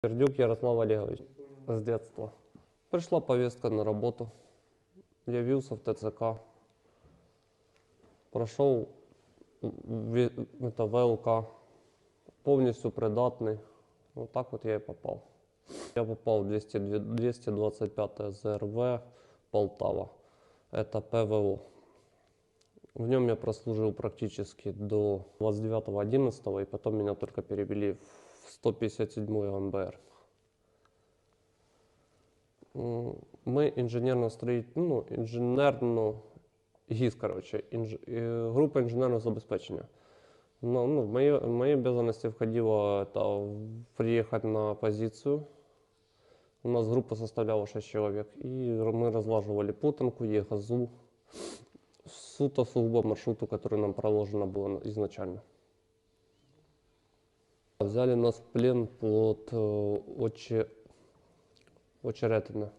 Пердюк Ярослав Олегович с детства. Пришла повестка на работу. Явился в ТЦК. Прошел это ВЛК. Полностью придатный. Вот так вот я и попал. Я попал в 200 225 ЗРВ Полтава. Это ПВО. В нем я прослужил практически до 29.11, и потом меня только перевели в 157 МБР. М, Мы инженерно строить, ну, інженерно ГІС, короче, інж, е, група інженерного забезпечення. Ну, ну, в, мои, в мои обязанности входило это приехать на позицию. У нас группа составляла 6 человек. И мы разлаживали путанку, ЕГАЗу, суто сугубо маршруту, который нам проложено было на- изначально. Взяли нас в плен под э, Оче... Очеретино.